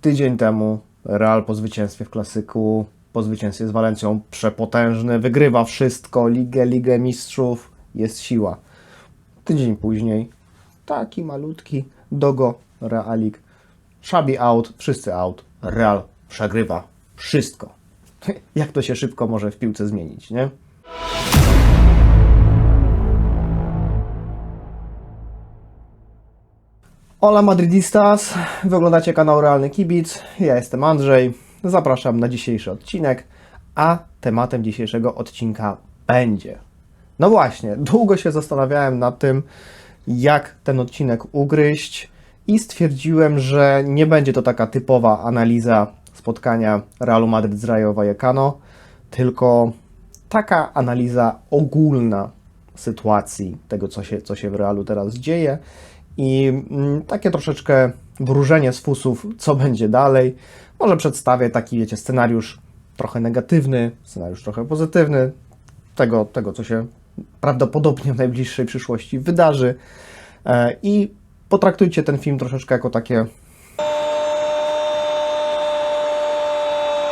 tydzień temu Real po zwycięstwie w klasyku, po zwycięstwie z Walencją przepotężny, wygrywa wszystko, ligę, ligę mistrzów, jest siła. Tydzień później taki malutki Dogo Realik. Szabi out, wszyscy out. Real przegrywa wszystko. Jak to się szybko może w piłce zmienić, nie? Hola Madridistas, wy oglądacie kanał Realny Kibic, ja jestem Andrzej, zapraszam na dzisiejszy odcinek, a tematem dzisiejszego odcinka będzie. No właśnie, długo się zastanawiałem nad tym, jak ten odcinek ugryźć i stwierdziłem, że nie będzie to taka typowa analiza spotkania Realu Madryt z Rayo Vallecano, tylko taka analiza ogólna sytuacji tego, co się, co się w Realu teraz dzieje i mm, takie troszeczkę wróżenie z fusów, co będzie dalej. Może przedstawię taki, wiecie, scenariusz trochę negatywny, scenariusz trochę pozytywny tego, tego co się prawdopodobnie w najbliższej przyszłości wydarzy. E, I potraktujcie ten film troszeczkę jako takie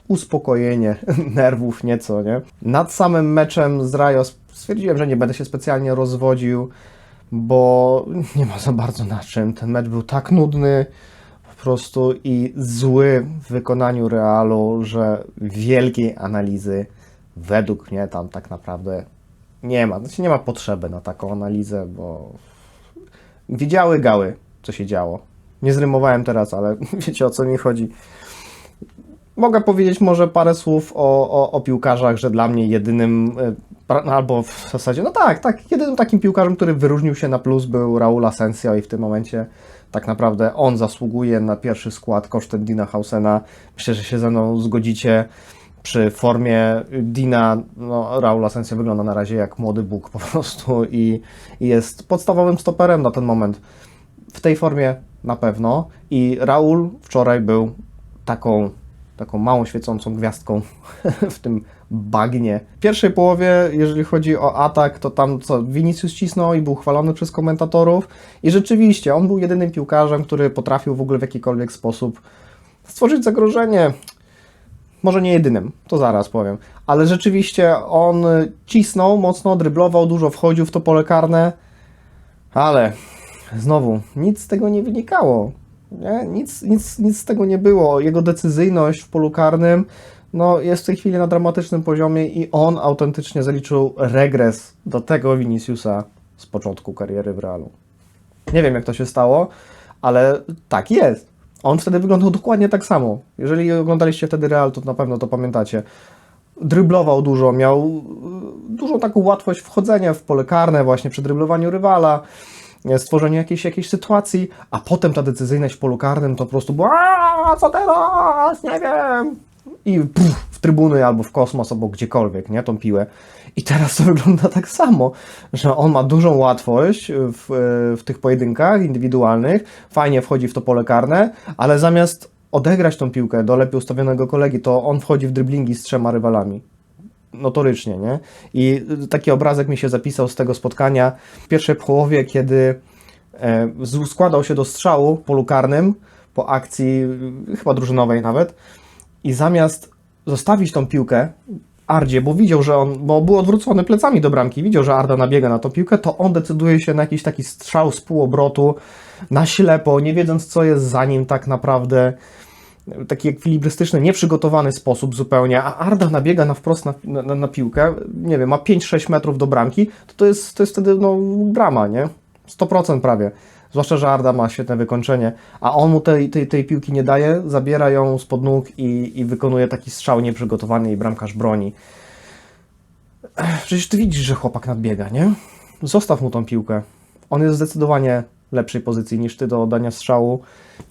uspokojenie nerwów nieco, nie? Nad samym meczem z Rajo stwierdziłem, że nie będę się specjalnie rozwodził, bo nie ma za bardzo na czym. Ten mecz był tak nudny po prostu i zły w wykonaniu Realu, że wielkiej analizy według mnie tam tak naprawdę nie ma. Znaczy nie ma potrzeby na taką analizę, bo wiedziały gały, co się działo. Nie zrymowałem teraz, ale wiecie o co mi chodzi. Mogę powiedzieć może parę słów o, o, o piłkarzach, że dla mnie jedynym, e, albo w zasadzie, no tak, tak, jedynym takim piłkarzem, który wyróżnił się na plus był Raul Asensio i w tym momencie tak naprawdę on zasługuje na pierwszy skład kosztem Dina Hausena. Myślę, że się ze mną zgodzicie. Przy formie Dina, no, Raul Asensio wygląda na razie jak młody Bóg po prostu i, i jest podstawowym stoperem na ten moment. W tej formie na pewno i Raul wczoraj był taką taką małą świecącą gwiazdką w tym bagnie. W pierwszej połowie, jeżeli chodzi o atak, to tam co, Vinicius cisnął i był chwalony przez komentatorów i rzeczywiście on był jedynym piłkarzem, który potrafił w ogóle w jakikolwiek sposób stworzyć zagrożenie. Może nie jedynym, to zaraz powiem, ale rzeczywiście on cisnął mocno, dryblował, dużo wchodził w to pole karne, ale znowu nic z tego nie wynikało. Nie? Nic, nic, nic z tego nie było. Jego decyzyjność w polu karnym no, jest w tej chwili na dramatycznym poziomie i on autentycznie zaliczył regres do tego Viniciusa z początku kariery w Realu. Nie wiem, jak to się stało, ale tak jest. On wtedy wyglądał dokładnie tak samo. Jeżeli oglądaliście wtedy Real, to na pewno to pamiętacie. Dryblował dużo, miał y, dużą taką łatwość wchodzenia w pole karne właśnie przy dryblowaniu rywala stworzeniu jakiejś, jakiejś sytuacji, a potem ta decyzyjność w polu karnym to po prostu było "A, co teraz, nie wiem i puf, w trybuny albo w kosmos, albo gdziekolwiek, nie, tą piłę. I teraz to wygląda tak samo, że on ma dużą łatwość w, w tych pojedynkach indywidualnych, fajnie wchodzi w to pole karne, ale zamiast odegrać tą piłkę do lepiej ustawionego kolegi, to on wchodzi w dryblingi z trzema rywalami notorycznie, nie? I taki obrazek mi się zapisał z tego spotkania w pierwszej połowie, kiedy e, składał się do strzału w polu karnym po akcji chyba drużynowej nawet i zamiast zostawić tą piłkę Ardzie, bo widział, że on, bo był odwrócony plecami do bramki, widział, że Arda nabiega na tą piłkę, to on decyduje się na jakiś taki strzał z półobrotu, na ślepo, nie wiedząc co jest za nim tak naprawdę taki ekwilibrystyczny, nieprzygotowany sposób zupełnie, a Arda nabiega na wprost na, na, na piłkę, nie wiem, ma 5-6 metrów do bramki, to to jest, to jest wtedy no, brama, nie? 100% prawie. Zwłaszcza, że Arda ma świetne wykończenie, a on mu tej, tej, tej piłki nie daje, zabiera ją spod nóg i, i wykonuje taki strzał nieprzygotowany i bramkarz broni. Przecież ty widzisz, że chłopak nadbiega, nie? Zostaw mu tą piłkę. On jest zdecydowanie lepszej pozycji niż ty do oddania strzału.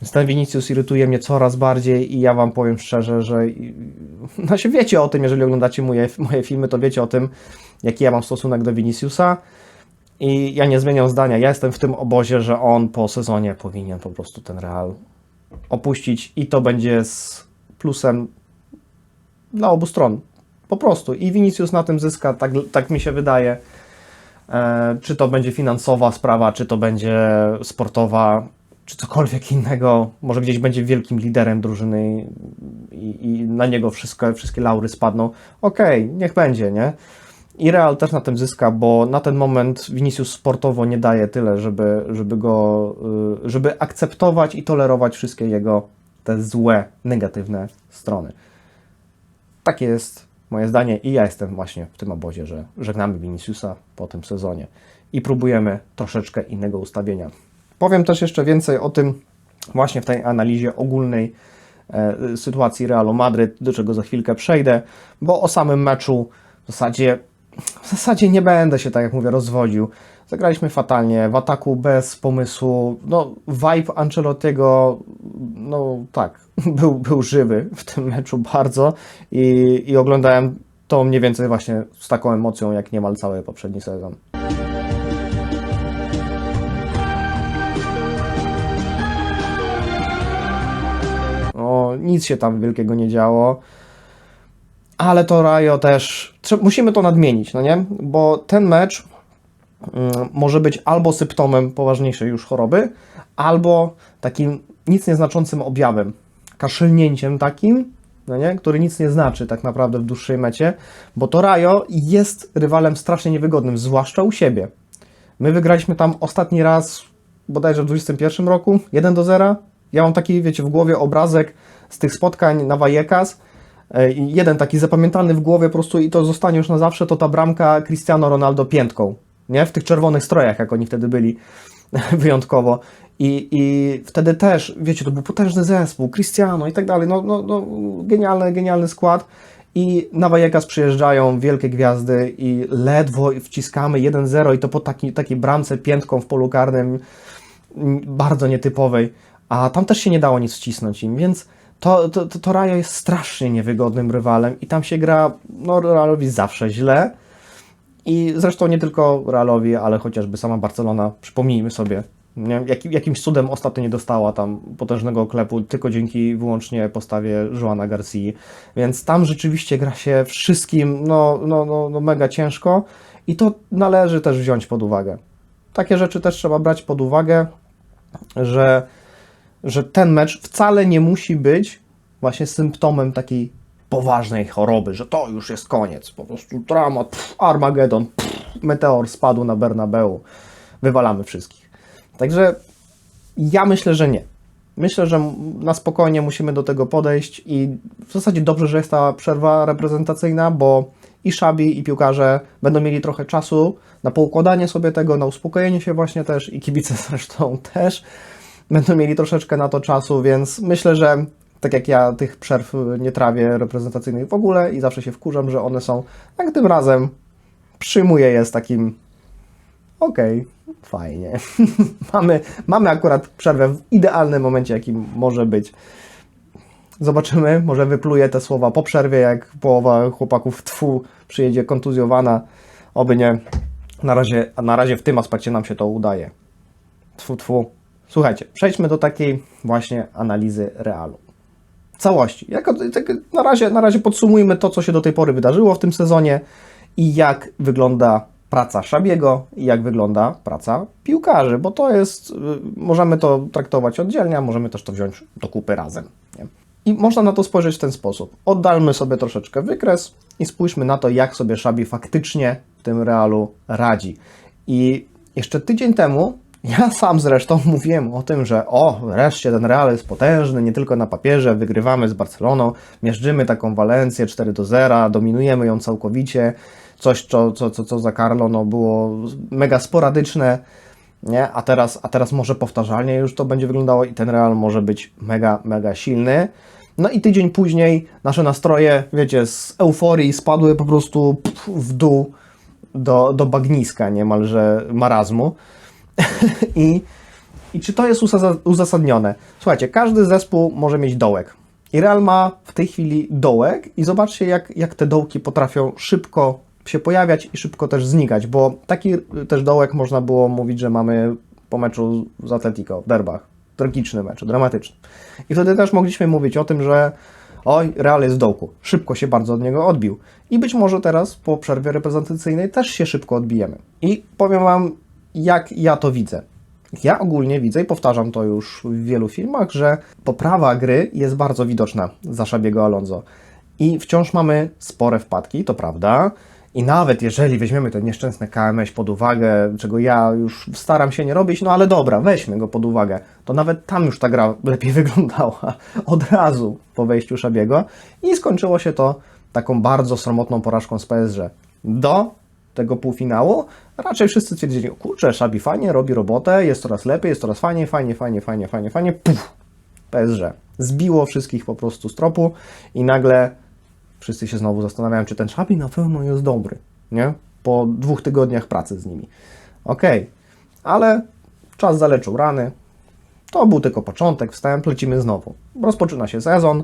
Więc ten Vinicius irytuje mnie coraz bardziej i ja wam powiem szczerze, że no się wiecie o tym, jeżeli oglądacie moje, moje filmy, to wiecie o tym, jaki ja mam stosunek do Viniciusa. I ja nie zmieniam zdania. Ja jestem w tym obozie, że on po sezonie powinien po prostu ten Real opuścić i to będzie z plusem dla obu stron. Po prostu. I Vinicius na tym zyska, tak, tak mi się wydaje. E, czy to będzie finansowa sprawa, czy to będzie sportowa, czy cokolwiek innego, może gdzieś będzie wielkim liderem drużyny i, i na niego wszystko, wszystkie laury spadną. Okej, niech będzie, nie? I Real też na tym zyska, bo na ten moment Vinicius sportowo nie daje tyle, żeby, żeby go, y, żeby akceptować i tolerować wszystkie jego te złe, negatywne strony. Takie jest moje zdanie i ja jestem właśnie w tym obozie, że żegnamy Viniciusa po tym sezonie i próbujemy troszeczkę innego ustawienia. Powiem też jeszcze więcej o tym właśnie w tej analizie ogólnej e, sytuacji Realu Madryt, do czego za chwilkę przejdę, bo o samym meczu w zasadzie, w zasadzie nie będę się, tak jak mówię, rozwodził. Zagraliśmy fatalnie, w ataku bez pomysłu, no vibe Ancelottiego, no tak, był, był żywy w tym meczu bardzo i, i oglądałem to mniej więcej właśnie z taką emocją, jak niemal cały poprzedni sezon. No, nic się tam wielkiego nie działo. Ale to Rajo też. Musimy to nadmienić, no nie? Bo ten mecz mm, może być albo symptomem poważniejszej już choroby, albo takim nic nieznaczącym objawem. Kaszylnięciem takim, no nie? który nic nie znaczy tak naprawdę w dłuższej mecie, bo to Rajo jest rywalem strasznie niewygodnym, zwłaszcza u siebie. My wygraliśmy tam ostatni raz bodajże w 21 roku, 1 do 0. Ja mam taki, wiecie, w głowie obrazek z tych spotkań na Vallecas. E, Jeden taki zapamiętany w głowie po prostu i to zostanie już na zawsze, to ta bramka Cristiano Ronaldo piętką. Nie? W tych czerwonych strojach, jak oni wtedy byli wyjątkowo. I, I wtedy też, wiecie, to był potężny zespół, Cristiano i tak dalej. No, no, no, genialny, genialny skład. I na Vallecas przyjeżdżają wielkie gwiazdy i ledwo wciskamy 1-0 i to po taki, takiej bramce piętką w polu karnym bardzo nietypowej, a tam też się nie dało nic wcisnąć im, więc to, to, to, to Rajo jest strasznie niewygodnym rywalem i tam się gra no, Realowi zawsze źle i zresztą nie tylko Realowi, ale chociażby sama Barcelona, przypomnijmy sobie, nie? Jak, jakimś cudem ostatnio nie dostała tam potężnego klepu tylko dzięki wyłącznie postawie Joana Garcia, więc tam rzeczywiście gra się wszystkim no, no, no, no mega ciężko i to należy też wziąć pod uwagę. Takie rzeczy też trzeba brać pod uwagę, że, że ten mecz wcale nie musi być właśnie symptomem takiej poważnej choroby, że to już jest koniec, po prostu dramat, pff, Armagedon, pff, meteor spadł na Bernabeu, wywalamy wszystkich. Także ja myślę, że nie. Myślę, że na spokojnie musimy do tego podejść i w zasadzie dobrze, że jest ta przerwa reprezentacyjna, bo i szabi, i piłkarze będą mieli trochę czasu na poukładanie sobie tego, na uspokojenie się właśnie też i kibice zresztą też będą mieli troszeczkę na to czasu, więc myślę, że tak jak ja tych przerw nie trawię reprezentacyjnych w ogóle i zawsze się wkurzam, że one są, tak tym razem przyjmuję je z takim okej, fajnie. mamy, mamy akurat przerwę w idealnym momencie, jakim może być. Zobaczymy, może wypluję te słowa po przerwie, jak połowa chłopaków tfu przyjedzie kontuzjowana. Oby nie. Na razie, na razie w tym aspekcie nam się to udaje. Tfu, tfu. Słuchajcie, przejdźmy do takiej właśnie analizy realu. Całości. Jako, tak, na, razie, na razie podsumujmy to, co się do tej pory wydarzyło w tym sezonie i jak wygląda praca Szabiego i jak wygląda praca piłkarzy, bo to jest, y, możemy to traktować oddzielnie, a możemy też to wziąć do kupy razem. Nie? I można na to spojrzeć w ten sposób. Oddalmy sobie troszeczkę wykres i spójrzmy na to, jak sobie Szabi faktycznie w tym realu radzi. I jeszcze tydzień temu ja sam zresztą mówiłem o tym, że o, wreszcie ten Real jest potężny, nie tylko na papierze, wygrywamy z Barceloną, mierzymy taką Walencję 4 do 0, dominujemy ją całkowicie, coś, co, co, co, co za Carlo no, było mega sporadyczne, nie? A, teraz, a teraz może powtarzalnie już to będzie wyglądało i ten Real może być mega, mega silny. No i tydzień później nasze nastroje, wiecie, z euforii spadły po prostu w dół do, do bagniska niemalże marazmu. I, I czy to jest uza- uzasadnione? Słuchajcie, każdy zespół może mieć dołek. I Real ma w tej chwili dołek i zobaczcie, jak, jak te dołki potrafią szybko się pojawiać i szybko też znikać, bo taki też dołek można było mówić, że mamy po meczu z Atletico w derbach. Tragiczny mecz, dramatyczny. I wtedy też mogliśmy mówić o tym, że oj, Real jest w dołku. Szybko się bardzo od niego odbił. I być może teraz po przerwie reprezentacyjnej też się szybko odbijemy. I powiem Wam, jak ja to widzę. Ja ogólnie widzę i powtarzam to już w wielu filmach, że poprawa gry jest bardzo widoczna za Szabiego Alonso. I wciąż mamy spore wpadki, to prawda. I nawet jeżeli weźmiemy ten nieszczęsny KMS pod uwagę, czego ja już staram się nie robić, no ale dobra, weźmy go pod uwagę, to nawet tam już ta gra lepiej wyglądała od razu po wejściu Szabiego i skończyło się to taką bardzo sromotną porażką z PSG. Do tego półfinału raczej wszyscy twierdzili, o kurczę, Szabi fajnie, robi robotę, jest coraz lepiej, jest coraz fajnie, fajnie, fajnie, fajnie, fajnie, fajnie, puf, PSG. Zbiło wszystkich po prostu z tropu i nagle wszyscy się znowu zastanawiają, czy ten Szabi na pewno jest dobry, nie? Po dwóch tygodniach pracy z nimi. Okej, ale czas zaleczył rany. To był tylko początek, wstęp, lecimy znowu. Rozpoczyna się sezon,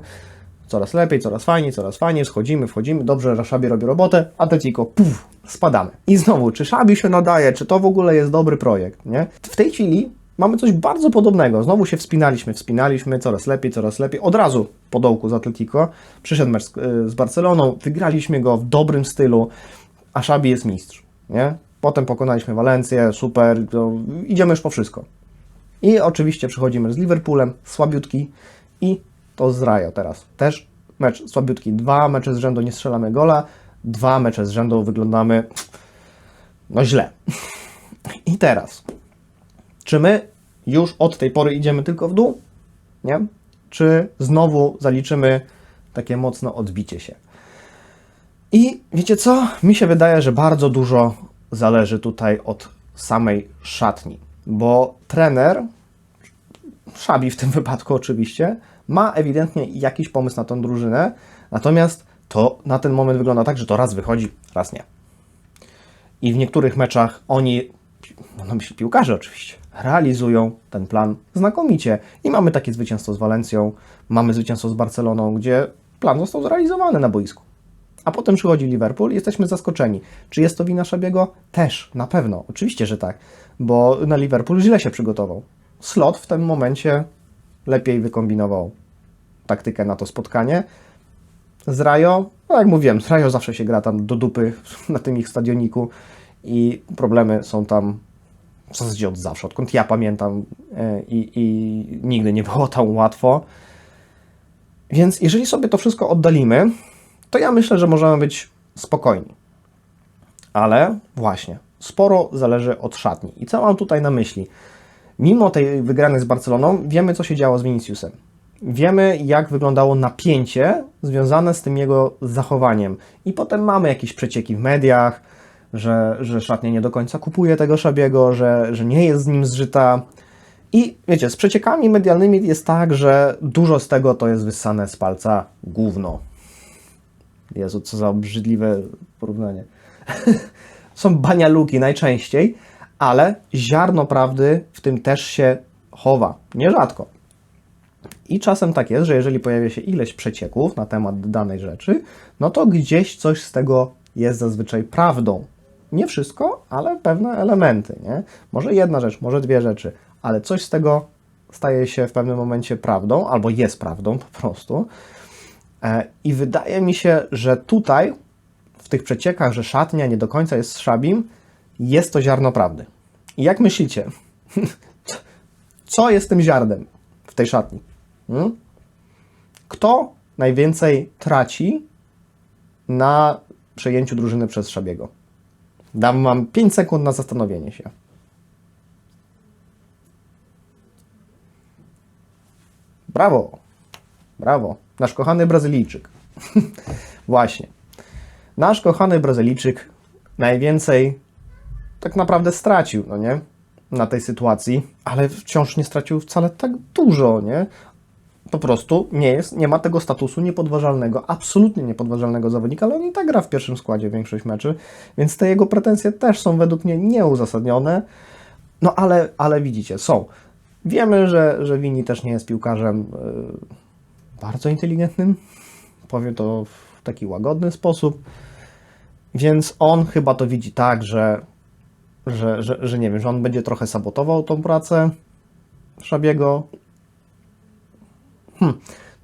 coraz lepiej, coraz fajniej, coraz fajniej, schodzimy, wchodzimy, dobrze, Szabi robi robotę, Atletico, puf, spadamy. I znowu, czy Szabi się nadaje, czy to w ogóle jest dobry projekt, nie? W tej chwili mamy coś bardzo podobnego. Znowu się wspinaliśmy, wspinaliśmy, coraz lepiej, coraz lepiej. Od razu po dołku z Atletico przyszedł mecz z, y, Barceloną, wygraliśmy go w dobrym stylu, a Szabi jest mistrz, nie? Potem pokonaliśmy Walencję, super, idziemy już po wszystko. I oczywiście przychodzimy z Liverpoolem, słabiutki i to z Rajo teraz. Też mecz słabiutki. Dwa mecze z rzędu nie strzelamy gola, dwa mecze z rzędu wyglądamy no źle. I teraz, czy my już od tej pory idziemy tylko w dół? Nie? Czy znowu zaliczymy takie mocne odbicie się? I wiecie co? Mi się wydaje, że bardzo dużo zależy tutaj od samej szatni, bo trener, Szabi w tym wypadku oczywiście, ma ewidentnie jakiś pomysł na tą drużynę, natomiast to na ten moment wygląda tak, że to raz wychodzi, raz nie. I w niektórych meczach oni, no na myśli piłkarze oczywiście, realizują ten plan znakomicie. I mamy takie zwycięstwo z Walencją, mamy zwycięstwo z Barceloną, gdzie plan został zrealizowany na boisku. A potem przychodzi Liverpool i jesteśmy zaskoczeni. Czy jest to wina Szabiego? Też, na pewno. Oczywiście, że tak, bo na Liverpool źle się przygotował. Slot w tym momencie lepiej wykombinował taktykę na to spotkanie. Z Rajo, no jak mówiłem, z Rajo zawsze się gra tam do dupy na tym ich stadioniku i problemy są tam w zasadzie od zawsze, odkąd ja pamiętam e, i, i nigdy nie było tam łatwo. Więc jeżeli sobie to wszystko oddalimy, to ja myślę, że możemy być spokojni. Ale właśnie, sporo zależy od szatni. I co mam tutaj na myśli? Mimo tej wygranej z Barceloną, wiemy, co się działo z Viniciusem. Wiemy, jak wyglądało napięcie związane z tym jego zachowaniem. I potem mamy jakieś przecieki w mediach, że, że szatnia nie do końca kupuje tego Szabiego, że, że nie jest z nim zżyta. I wiecie, z przeciekami medialnymi jest tak, że dużo z tego to jest wyssane z palca gówno. Jezu, co za obrzydliwe porównanie. Są banialuki najczęściej, ale ziarno prawdy w tym też się chowa. Nierzadko. I czasem tak jest, że jeżeli pojawia się ileś przecieków na temat danej rzeczy, no to gdzieś coś z tego jest zazwyczaj prawdą. Nie wszystko, ale pewne elementy. Nie? Może jedna rzecz, może dwie rzeczy, ale coś z tego staje się w pewnym momencie prawdą, albo jest prawdą po prostu. E, I wydaje mi się, że tutaj, w tych przeciekach, że szatnia nie do końca jest szabim, jest to ziarno prawdy. I jak myślicie, co jest tym ziarnem w tej szatni? Hmm? Kto najwięcej traci na przejęciu drużyny przez Szabiego? Dam wam 5 sekund na zastanowienie się. Brawo, brawo. Nasz kochany Brazylijczyk. Właśnie. Nasz kochany Brazylijczyk najwięcej tak naprawdę stracił, no nie? Na tej sytuacji, ale wciąż nie stracił wcale tak dużo, nie? Po prostu nie jest, nie ma tego statusu niepodważalnego, absolutnie niepodważalnego zawodnika, ale on i tak gra w pierwszym składzie większość meczy, więc te jego pretensje też są według mnie nieuzasadnione. No ale, ale widzicie, są. Wiemy, że, że Wini też nie jest piłkarzem yy, bardzo inteligentnym, powiem to w taki łagodny sposób, więc on chyba to widzi tak, że że, że, że nie wiem, że on będzie trochę sabotował tą pracę Szabiego. Hm.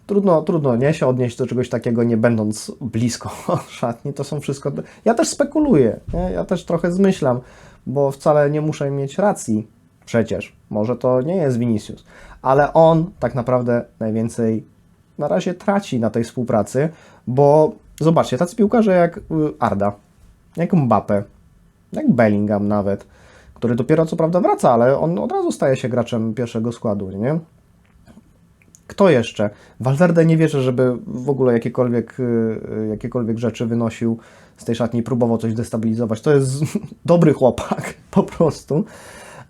Trudno, trudno nie się odnieść do czegoś takiego, nie będąc blisko szatni. To są wszystko. Ja też spekuluję, nie? ja też trochę zmyślam, bo wcale nie muszę mieć racji Przecież, może to nie jest Vinicius, ale on tak naprawdę najwięcej na razie traci na tej współpracy, bo zobaczcie, tacy piłkarze jak y, Arda, jak Mbappe, jak Bellingham nawet, który dopiero co prawda wraca, ale on od razu staje się graczem pierwszego składu, nie? Kto jeszcze? Valverde nie wierzę, żeby w ogóle jakiekolwiek, y, jakiekolwiek rzeczy wynosił z tej szatni próbował coś destabilizować. To jest dobry chłopak, po prostu.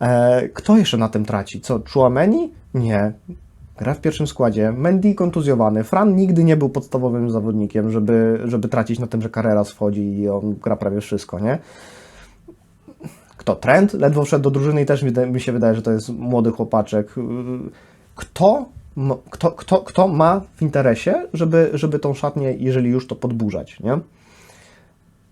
E, Kto jeszcze na tym traci? Co, Chouameni? Nie. Gra w pierwszym składzie. Mendy kontuzjowany. Fran nigdy nie był podstawowym zawodnikiem, żeby, żeby tracić na tym, że Carreras wchodzi i on gra prawie wszystko, nie? Kto? Trent? Ledwo wszedł do drużyny i też mi, się wydaje, że to jest młody chłopaczek. Kto, kto, kto, kto ma w interesie, żeby, żeby tą szatnię, jeżeli już to podburzać, nie?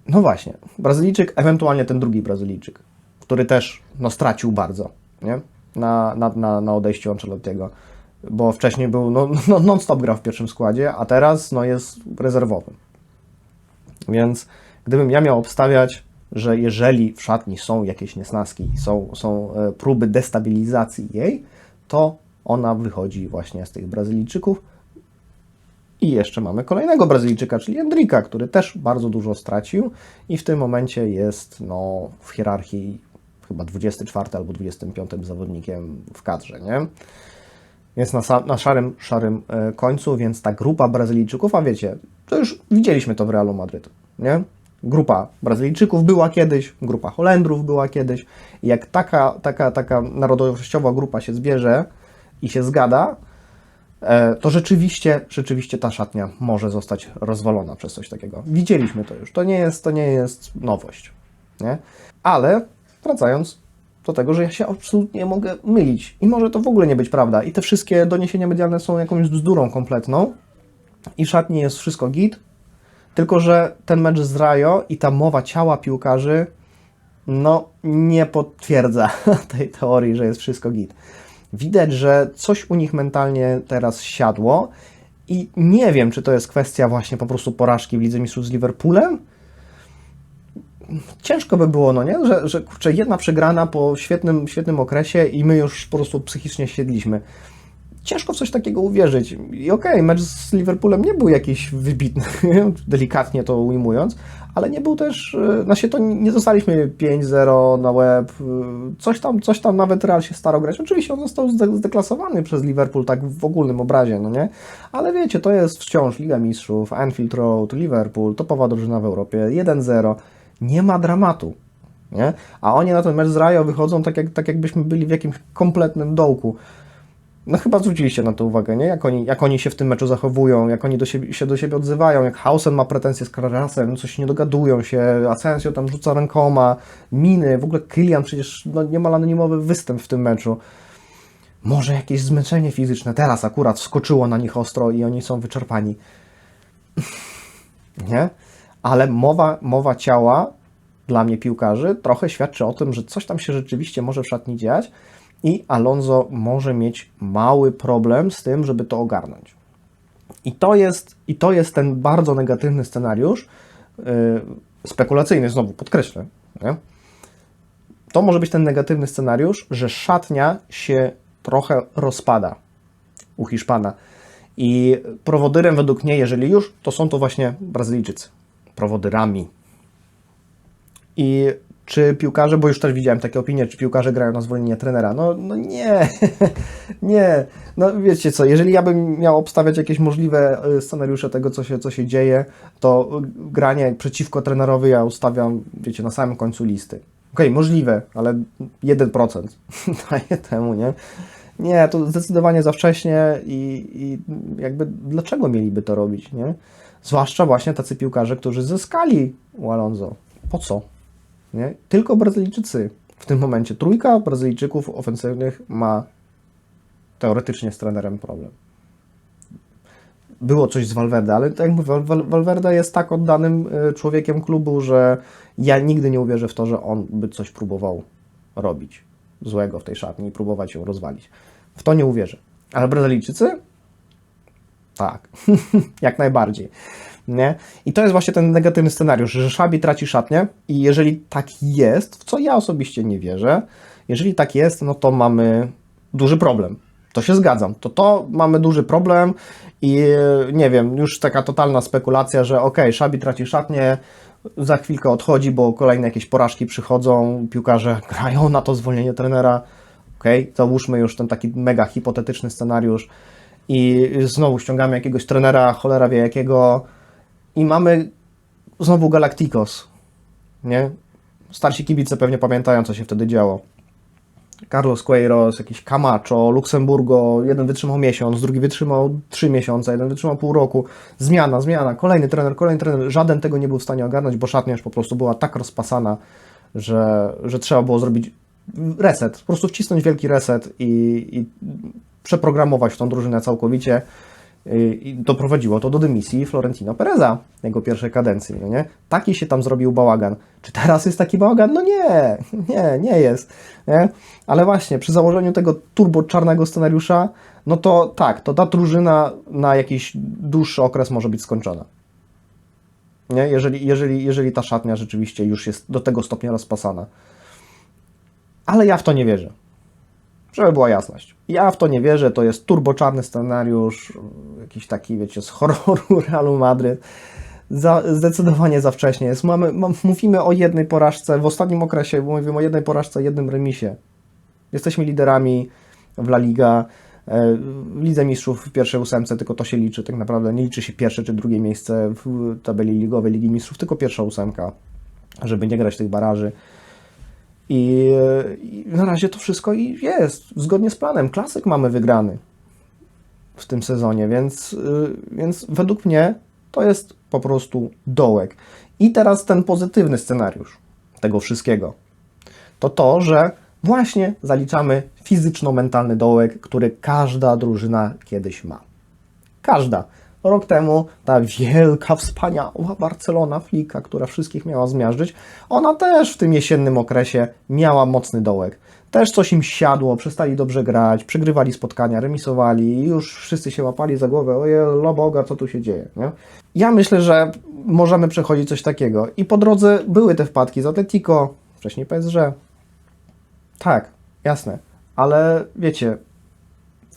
No właśnie, Brazylijczyk, ewentualnie ten drugi Brazylijczyk, który też no, stracił bardzo nie? Na, na, na, na odejściu Ancelottiego, bo wcześniej był no, no, non-stop grał w pierwszym składzie, a teraz no, jest rezerwowym. Więc gdybym ja miał obstawiać, że jeżeli w szatni są jakieś niesnaski, są, są e, próby destabilizacji jej, to ona wychodzi właśnie z tych Brazylijczyków, i jeszcze mamy kolejnego Brazylijczyka, czyli Endrika, który też bardzo dużo stracił i w tym momencie jest no, w hierarchii chyba 24 albo 25 zawodnikiem w kadrze, nie? Jest na, na szarym, szarym e, końcu, więc ta grupa Brazylijczyków, a wiecie, to już widzieliśmy to w Realu Madryt, nie? Grupa Brazylijczyków była kiedyś, grupa Holendrów była kiedyś. Jak taka, taka, taka narodowościowa grupa się zbierze i się zgada, e, to rzeczywiście, rzeczywiście ta szatnia może zostać rozwalona przez coś takiego. Widzieliśmy to już. To nie jest, to nie jest nowość. Nie? Ale wracając do tego, że ja się absolutnie mogę mylić i może to w ogóle nie być prawda. I te wszystkie doniesienia medialne są jakąś bzdurą kompletną i szatni jest wszystko git, tylko że ten mecz z Rajo i ta mowa ciała piłkarzy no nie potwierdza tej teorii, że jest wszystko git. Widać, że coś u nich mentalnie teraz siadło i nie wiem, czy to jest kwestia właśnie po prostu porażki w Lidze Mistrzów z Liverpoolem. Ciężko by było, no nie? Że, że kurczę, jedna przegrana po świetnym, świetnym okresie i my już po prostu psychicznie siedliśmy. Ciężko w coś takiego uwierzyć. I okej, mecz z Liverpoolem nie był jakiś wybitny, delikatnie to ujmując, ale nie był też, e, się to nie zostaliśmy 5-0 na łeb, e, coś tam, coś tam nawet Real się starał grać. Oczywiście on został zde- zdeklasowany przez Liverpool tak w ogólnym obrazie, no nie? Ale wiecie, to jest wciąż Liga Mistrzów, Anfield Road, Liverpool, topowa drużyna w Europie, 1-0, nie ma dramatu. Nie? A oni na ten mecz z Rajo wychodzą tak, jak, tak jakbyśmy byli w jakimś kompletnym dołku. No chyba zwróciliście na to uwagę, nie? Jak oni, jak oni się w tym meczu zachowują, jak oni do siebie, się do siebie odzywają, jak Hausen ma pretensje z Carrasem, coś nie dogadują się, Asensio tam rzuca rękoma, miny, w ogóle Kylian przecież no, nie ma anonimowy występ w tym meczu. Może jakieś zmęczenie fizyczne, teraz akurat wskoczyło na nich ostro i oni są wyczerpani. nie? Ale mowa, mowa ciała dla mnie piłkarzy trochę świadczy o tym, że coś tam się rzeczywiście może w szatni dziać i Alonso może mieć mały problem z tym, żeby to ogarnąć. I to jest, i to jest ten bardzo negatywny scenariusz, yy, spekulacyjny znowu, podkreślę. Nie? To może być ten negatywny scenariusz, że szatnia się trochę rozpada u Hiszpana. I prowodyrem według mnie, jeżeli już, to są to właśnie Brazylijczycy. Prowodyrami. I czy piłkarze, bo już też widziałem takie opinie, czy piłkarze grają na zwolnienie trenera? No, no nie, nie. No wiecie co, jeżeli ja bym miał obstawiać jakieś możliwe y, scenariusze tego, co się, co się dzieje, to y, granie przeciwko trenerowi ja ustawiam, wiecie, na samym końcu listy. Okej, możliwe, ale 1% daje temu, nie? Nie, to zdecydowanie za wcześnie i, i jakby dlaczego mieliby to robić, nie? Zwłaszcza właśnie tacy piłkarze, którzy zyskali u Alonso. Po co? Nie? Tylko Brazylijczycy w tym momencie. Trójka Brazylijczyków ofensywnych ma teoretycznie z trenerem problem. Było coś z Valverde, ale tak jak mówię, Val- Valverde jest tak oddanym y, człowiekiem klubu, że ja nigdy nie uwierzę w to, że on by coś próbował robić złego w tej szatni i próbować ją rozwalić. W to nie uwierzę. Ale Brazylijczycy? Tak, jak najbardziej. Nie? I to jest właśnie ten negatywny scenariusz, że Szabi traci szatnię i jeżeli tak jest, w co ja osobiście nie wierzę, Jeżeli tak jest, no to mamy duży problem. To się zgadzam. To to mamy duży problem i nie wiem, już taka totalna spekulacja, że ok, Szabi traci szatnię, za chwilkę odchodzi, bo kolejne jakieś porażki przychodzą, piłkarze grają na to zwolnienie trenera. Ok, załóżmy już ten taki mega hipotetyczny scenariusz i znowu ściągamy jakiegoś trenera, cholera wie jakiego i mamy znowu Galacticos, nie? Starsi kibice pewnie pamiętają, co się wtedy działo. Carlos Queiroz, jakiś Camacho, Luksemburgo, jeden wytrzymał miesiąc, drugi wytrzymał trzy miesiące, jeden wytrzymał pół roku. Zmiana, zmiana, kolejny trener, kolejny trener. Żaden tego nie był w stanie ogarnąć, bo szatnia już po prostu była tak rozpasana, że, że trzeba było zrobić reset, po prostu wcisnąć wielki reset i, i przeprogramować tą drużynę całkowicie. I doprowadziło to do dymisji Florentino Pereza, jego pierwszej kadencji, no nie? Taki się tam zrobił bałagan. Czy teraz jest taki bałagan? No nie, nie, nie jest, nie? Ale właśnie, przy założeniu tego turbo czarnego scenariusza, no to tak, to ta drużyna na jakiś dłuższy okres może być skończona. Nie? Jeżeli, jeżeli, jeżeli ta szatnia rzeczywiście już jest do tego stopnia rozpasana. Ale ja w to nie wierzę. Żeby była jasność. Ja w to nie wierzę, to jest turboczarny scenariusz, jakiś taki, wiecie, z horroru Realu Madryt. Za, zdecydowanie za wcześnie jest. Mamy, mam, mówimy o jednej porażce, w ostatnim okresie mówimy o jednej porażce, jednym remisie. Jesteśmy liderami w La Liga, e, w Lidze Mistrzów w pierwszej ósemce, tylko to się liczy tak naprawdę. Nie liczy się pierwsze czy drugie miejsce w tabeli ligowej Ligi Mistrzów, tylko pierwsza ósemka, żeby nie grać tych baraży. I, I na razie to wszystko i jest zgodnie z planem. Klasyk mamy wygrany w tym sezonie, więc, y, więc według mnie to jest po prostu dołek. I teraz ten pozytywny scenariusz tego wszystkiego to to, że właśnie zaliczamy fizyczno-mentalny dołek, który każda drużyna kiedyś ma. Każda. Rok temu ta wielka, wspaniała Barcelona Flika, która wszystkich miała zmiażdżyć, ona też w tym jesiennym okresie miała mocny dołek. Też coś im siadło, przestali dobrze grać, przegrywali spotkania, remisowali i już wszyscy się łapali za głowę, oje, Boga, co tu się dzieje, nie? Ja myślę, że możemy przechodzić coś takiego. I po drodze były te wpadki z Atletico, wcześniej PSG. Tak, jasne. Ale wiecie,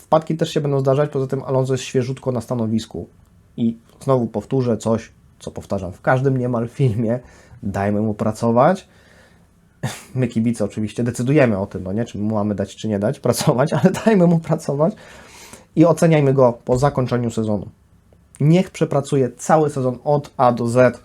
wpadki też się będą zdarzać, poza tym Alonso jest świeżutko na stanowisku. I znowu powtórzę coś, co powtarzam w każdym niemal filmie. Dajmy mu pracować. My kibice oczywiście decydujemy o tym, no nie, czy mu mamy dać, czy nie dać pracować, ale dajmy mu pracować i oceniajmy go po zakończeniu sezonu. Niech przepracuje cały sezon od A do Z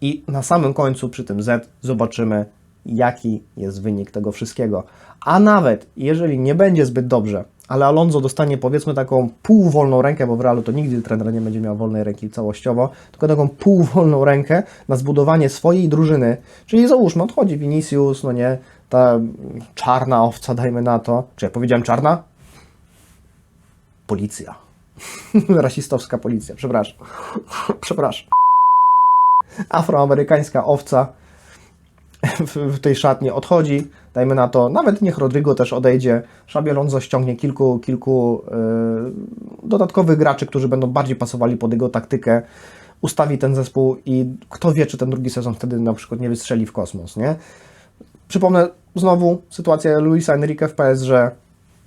i na samym końcu przy tym Z zobaczymy, jaki jest wynik tego wszystkiego. A nawet jeżeli nie będzie zbyt dobrze, ale Alonso dostanie powiedzmy taką półwolną rękę, bo w Realu to nigdy trener nie będzie miał wolnej ręki całościowo, tylko taką półwolną rękę na zbudowanie swojej drużyny, czyli załóżmy, odchodzi Vinicius, no nie, ta czarna owca, dajmy na to, czy ja powiedziałem czarna? Policja. Rasistowska policja, przepraszam. przepraszam. Afroamerykańska owca w, w tej szatni odchodzi, dajmy na to, nawet niech Rodrigo też odejdzie, Xabi Alonso ściągnie kilku, kilku yy, dodatkowych graczy, którzy będą bardziej pasowali pod jego taktykę, ustawi ten zespół i kto wie, czy ten drugi sezon wtedy na przykład nie wystrzeli w kosmos, nie? Przypomnę znowu sytuację Luisa Enrique w PSG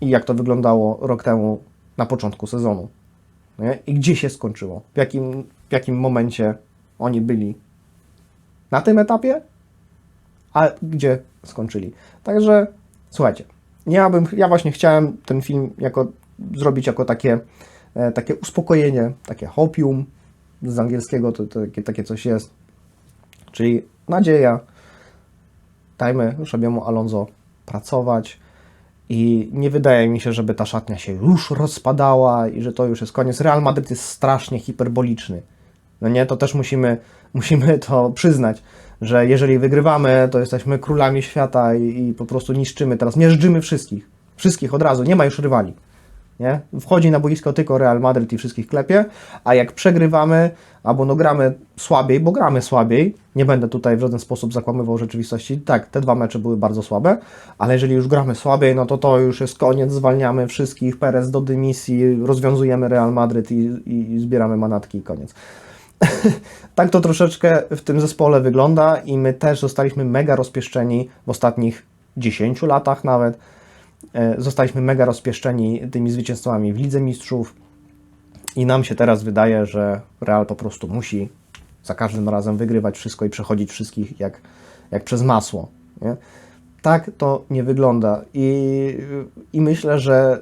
i jak to wyglądało rok temu na początku sezonu. Nie? I gdzie się skończyło? W jakim, w jakim momencie oni byli? Na tym etapie? A gdzie skończyli. Także słuchajcie, ja, bym, ja właśnie chciałem ten film jako, zrobić jako takie, e, takie uspokojenie, takie hopium, z angielskiego to, to takie, takie coś jest, czyli nadzieja, dajmy Szabiemu Alonso pracować i nie wydaje mi się, żeby ta szatnia się już rozpadała i że to już jest koniec. Real Madryt jest strasznie hiperboliczny. No nie, to też musimy, musimy to przyznać że jeżeli wygrywamy, to jesteśmy królami świata i, i po prostu niszczymy teraz, miażdżymy wszystkich, wszystkich od razu, nie ma już rywali. Nie? Wchodzi na boisko tylko Real Madrid i wszystkich klepie, a jak przegrywamy albo no gramy słabiej, bo gramy słabiej, nie będę tutaj w żaden sposób zakłamywał rzeczywistości, tak, te dwa mecze były bardzo słabe, ale jeżeli już gramy słabiej, no to to już jest koniec, zwalniamy wszystkich, Perez do dymisji, rozwiązujemy Real Madrid i, i, i zbieramy manatki i koniec. tak to troszeczkę w tym zespole wygląda i my też zostaliśmy mega rozpieszczeni w ostatnich 10 latach nawet. E, Zostaliśmy mega rozpieszczeni tymi zwycięstwami w Lidze Mistrzów i nam się teraz wydaje, że Real po prostu musi za każdym razem wygrywać wszystko i przechodzić wszystkich jak, jak przez masło. Nie? Tak to nie wygląda i, i myślę, że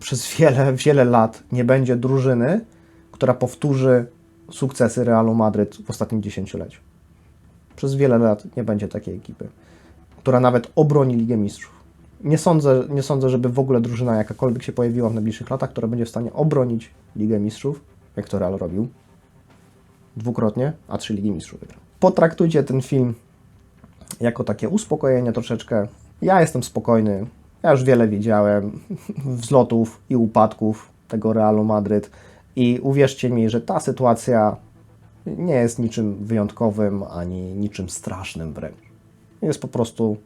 przez wiele, wiele lat nie będzie drużyny, która powtórzy sukcesy Realu Madryt w ostatnim dziesięcioleciu. Przez wiele lat nie będzie takiej ekipy, która nawet obroni Ligę Mistrzów. Nie sądzę, nie sądzę, żeby w ogóle drużyna jakakolwiek się pojawiła w najbliższych latach, która będzie w stanie obronić Ligę Mistrzów, jak to Real robił dwukrotnie, a trzy Ligi Mistrzów wygrał. Potraktujcie ten film jako takie uspokojenie troszeczkę. Ja jestem spokojny. Ja już wiele widziałem wzlotów i upadków tego Realu Madryt i uwierzcie mi, że ta sytuacja nie jest niczym wyjątkowym ani niczym strasznym wręcz. Jest po prostu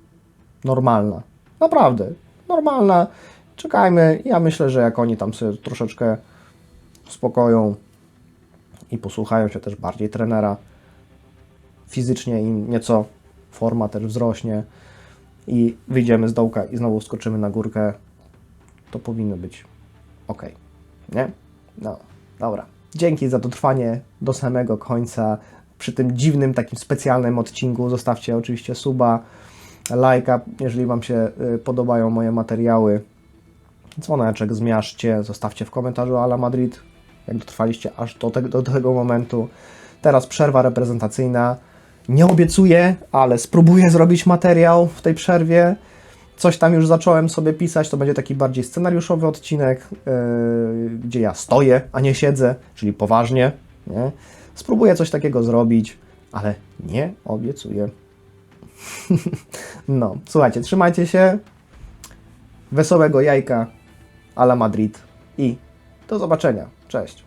normalna. Naprawdę, normalna. Czekajmy. Ja myślę, że jak oni tam sobie troszeczkę uspokoją i posłuchają się też bardziej trenera, fizycznie im nieco forma też wzrośnie i wyjdziemy z dołka i znowu skoczymy na górkę, to powinno być ok. Nie? No, dobra. Dzięki za dotrwanie do samego końca. Przy tym dziwnym, takim specjalnym odcinku zostawcie oczywiście suba, lajka, jeżeli Wam się y, podobają moje materiały. Dzwoneczek zmiażdżcie, zostawcie w komentarzu Ala Madrid, jak dotrwaliście aż do, te, do tego momentu. Teraz przerwa reprezentacyjna. Nie obiecuję, ale spróbuję zrobić materiał w tej przerwie. Coś tam już zacząłem sobie pisać, to będzie taki bardziej scenariuszowy odcinek, yy, gdzie ja stoję, a nie siedzę, czyli poważnie. Nie? Spróbuję coś takiego zrobić, ale nie obiecuję. no, słuchajcie, trzymajcie się. Wesołego jajka a la Madrid i do zobaczenia. Cześć.